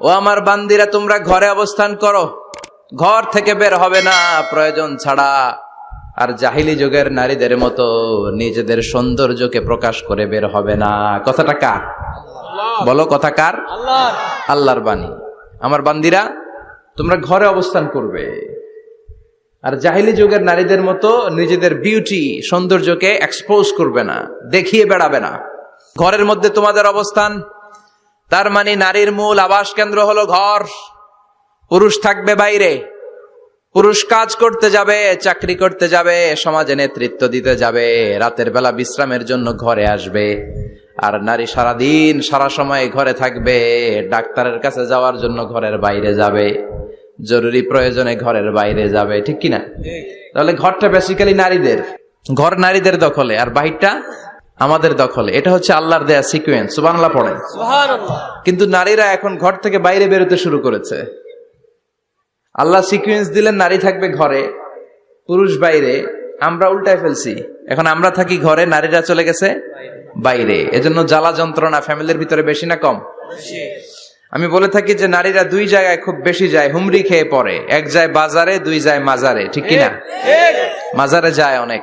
ও আমার বান্দিরা তোমরা ঘরে অবস্থান করো। ঘর থেকে বের হবে না প্রয়োজন ছাড়া। আর জাহিলি যুগের নারীদের মতো নিজেদের সৌন্দর্যকে প্রকাশ করে বের হবে না। কথাটা কার? বলো কথা কার? আল্লাহর। বাণী। আমার বান্দিরা তোমরা ঘরে অবস্থান করবে। আর জাহিলি যুগের নারীদের মতো নিজেদের বিউটি সৌন্দর্যকে এক্সপোজ করবে না দেখিয়ে বেড়াবে না। ঘরের মধ্যে তোমাদের অবস্থান তার মানে নারীর মূল আবাস কেন্দ্র হলো ঘর। পুরুষ থাকবে বাইরে। পুরুষ কাজ করতে যাবে, চাকরি করতে যাবে, সমাজে নেতৃত্ব দিতে যাবে, রাতের বেলা বিশ্রামের জন্য ঘরে আসবে। আর নারী সারাদিন, সারা সময় ঘরে থাকবে, ডাক্তারের কাছে যাওয়ার জন্য ঘরের বাইরে যাবে, জরুরি প্রয়োজনে ঘরের বাইরে যাবে, ঠিক কিনা? তাহলে ঘরটা বেসিক্যালি নারীদের। ঘর নারীদের দখলে। আর বাহিরটা? আমাদের দখলে। এটা হচ্ছে আল্লাহর দেয়া সিকুয়েন্স সুবাংলা পড়েন। কিন্তু নারীরা এখন ঘর থেকে বাইরে বেরোতে শুরু করেছে। আল্লাহ সিকুয়েন্স দিলেন নারী থাকবে ঘরে পুরুষ বাইরে। আমরা উল্টায় ফেলছি। এখন আমরা থাকি ঘরে নারীরা চলে গেছে বাইরে। এজন্য জ্বালা যন্ত্রণা ফ্যামিলির ভিতরে বেশি না কম? আমি বলে থাকি যে নারীরা দুই জায়গায় খুব বেশি যায়। হুমরি খেয়ে পড়ে। এক যায় বাজারে দুই যায় মাজারে। ঠিক কিনা? মাজারে যায় অনেক।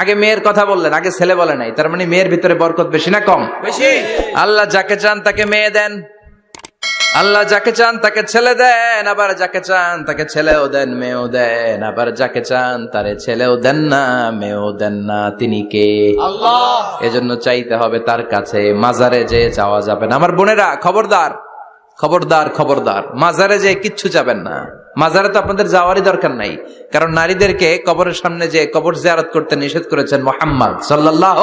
আগে মেয়ের কথা বললেন আগে ছেলে বলে নাই তার মানে মেয়ের ভিতরে বরকত বেশি না কম? বেশি। আল্লাহ যাকে চান তাকে মেয়ে দেন। আল্লাহ যাকে চান তাকে ছেলে দেন আবার যাকে চান তাকে ছেলেও দেন মেয়েও দেন আবার যাকে চান তারে ছেলেও দেন না মেয়েও দেন না তিনি কে? এজন্য চাইতে হবে তার কাছে মাজারে যে যাওয়া যাবে না। আমার বোনেরা খবরদার খবরদার খবরদার মাজারে যে কিচ্ছু যাবেন না। মাজারে তো আপনাদের যাওয়ারই দরকার নাই। কারণ নারীদেরকে কবরের সামনে যে কবর জিয়ারত করতে নিষেধ করেছেন মোহাম্মদ সাল্লাহ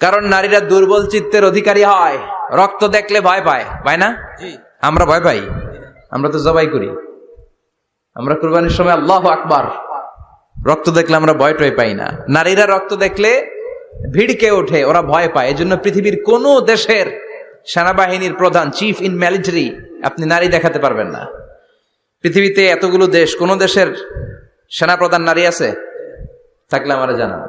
কারণ নারীরা দুর্বল চিত্তের অধিকারী হয় রক্ত দেখলে ভয় পায় পায় না? আমরা ভয় পাই। আমরা তো জবাই করি। আমরা কুরবানির সময় আল্লাহ আকবার। রক্ত দেখলে আমরা ভয় টয় পাই না। নারীরা রক্ত দেখলে ভিড়কে ওঠে ওরা ভয় পায়। এজন্য পৃথিবীর কোন দেশের সেনাবাহিনীর প্রধান চিফ ইন মিলিটারি আপনি নারী দেখাতে পারবেন না। পৃথিবীতে এতগুলো দেশ কোন দেশের সেনাপ্রধান নারী আছে? থাকলে আমার জানা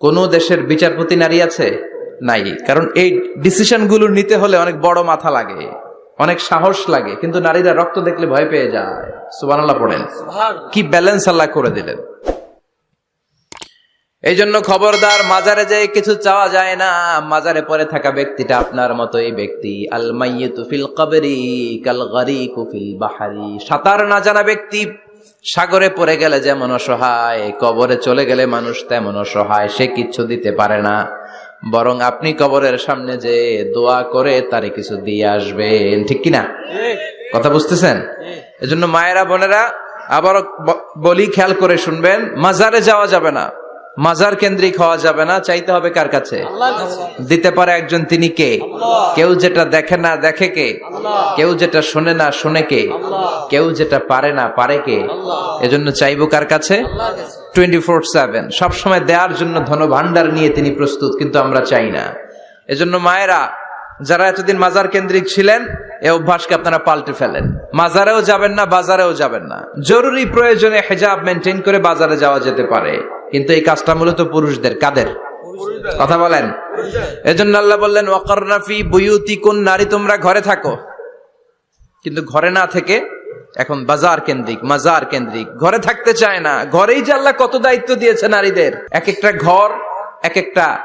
কোন দেশের বিচারপতি নারী আছে? নাই। কারণ এই ডিসিশনগুলো নিতে হলে অনেক বড় মাথা লাগে অনেক সাহস লাগে। কিন্তু নারীরা রক্ত দেখলে ভয় পেয়ে যায়। সুবানাল্লাহ পড়েন। কি ব্যালেন্স আল্লাহ করে দিলেন। এই জন্য খবরদার মাজারে যে কিছু চাওয়া যায় না। মাজারে পরে থাকা ব্যক্তিটা আপনার মতোই ব্যক্তি। আল ফিল কবরি কাল গারিকু ফিল বাহারি। সাঁতার না জানা ব্যক্তি সাগরে পড়ে গেলে যেমন অসহায়, কবরে চলে গেলে মানুষ তেমন অসহায়, সে কিচ্ছু দিতে পারে না। বরং আপনি কবরের সামনে যে দোয়া করে তারে কিছু দিয়ে আসবেন। ঠিক কিনা? কথা বুঝতেছেন? এজন্য মায়েরা, বোনেরা, আবারও বলি, খেয়াল করে শুনবেন, মাজারে যাওয়া যাবে না। মাজার কেন্দ্রিক হওয়া যাবে না চাইতে হবে কার কাছে? দিতে পারে একজন তিনি কে? কেউ যেটা দেখে না দেখে কে? কেউ যেটা শুনে না শুনে কে? কেউ যেটা পারে না পারে কে? এজন্য চাইব কার কাছে? টোয়েন্টি ফোর সেভেন সবসময় দেওয়ার জন্য ধন ভান্ডার নিয়ে তিনি প্রস্তুত কিন্তু আমরা চাই না। এজন্য মায়েরা যারা এতদিন মাজার কেন্দ্রিক ছিলেন, এ অভ্যাসকে আপনারা পাল্টে ফেলেন। মাজারেও যাবেন না, বাজারেও যাবেন না। জরুরি প্রয়োজনে হেজাব মেনটেন করে বাজারে যাওয়া যেতে পারে। কিন্তু এই কাজটা মূলত পুরুষদের। কাদের? কথা বলেন। এজন্য আল্লাহ বললেন ওয়াকারনাফি বুয়ুতি কোন নারী, তোমরা ঘরে থাকো। কিন্তু ঘরে না থেকে এখন বাজার কেন্দ্রিক, মাজার কেন্দ্রিক। ঘরে থাকতে চায় না। ঘরেই যে আল্লাহ কত দায়িত্ব দিয়েছে নারীদের। এক একটা ঘর, এক একটা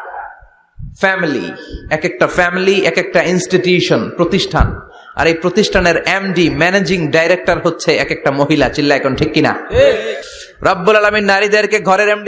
ফ্যামিলি এক একটা ফ্যামিলি এক একটা ইনস্টিটিউশন প্রতিষ্ঠান। আর এই প্রতিষ্ঠানের এমডি ম্যানেজিং ডাইরেক্টর হচ্ছে এক একটা মহিলা চিল্লা এখন ঠিক কিনা? রব্বুল আলমীর নারীদেরকে ঘরের এমডি